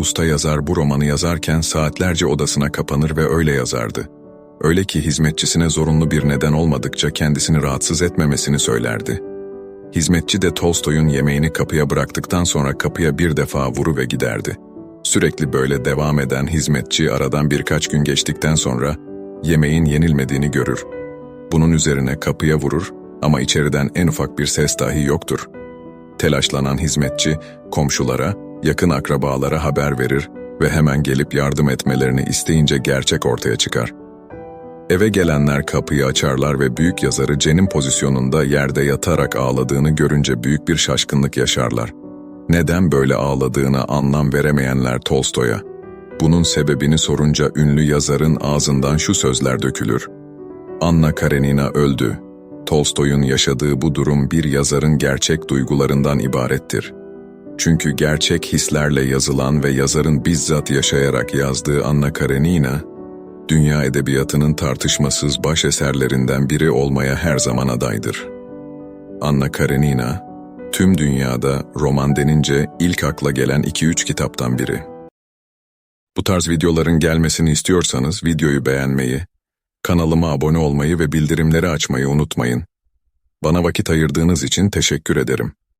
Usta yazar bu romanı yazarken saatlerce odasına kapanır ve öyle yazardı. Öyle ki hizmetçisine zorunlu bir neden olmadıkça kendisini rahatsız etmemesini söylerdi. Hizmetçi de Tolstoy'un yemeğini kapıya bıraktıktan sonra kapıya bir defa vuru ve giderdi. Sürekli böyle devam eden hizmetçi aradan birkaç gün geçtikten sonra yemeğin yenilmediğini görür. Bunun üzerine kapıya vurur ama içeriden en ufak bir ses dahi yoktur. Telaşlanan hizmetçi komşulara, yakın akrabalara haber verir ve hemen gelip yardım etmelerini isteyince gerçek ortaya çıkar. Eve gelenler kapıyı açarlar ve büyük yazarı Cen'in pozisyonunda yerde yatarak ağladığını görünce büyük bir şaşkınlık yaşarlar. Neden böyle ağladığına anlam veremeyenler Tolstoy'a. Bunun sebebini sorunca ünlü yazarın ağzından şu sözler dökülür. Anna Karenina öldü. Tolstoy'un yaşadığı bu durum bir yazarın gerçek duygularından ibarettir. Çünkü gerçek hislerle yazılan ve yazarın bizzat yaşayarak yazdığı Anna Karenina, dünya edebiyatının tartışmasız baş eserlerinden biri olmaya her zaman adaydır. Anna Karenina, tüm dünyada roman denince ilk akla gelen 2-3 kitaptan biri. Bu tarz videoların gelmesini istiyorsanız videoyu beğenmeyi, kanalıma abone olmayı ve bildirimleri açmayı unutmayın. Bana vakit ayırdığınız için teşekkür ederim.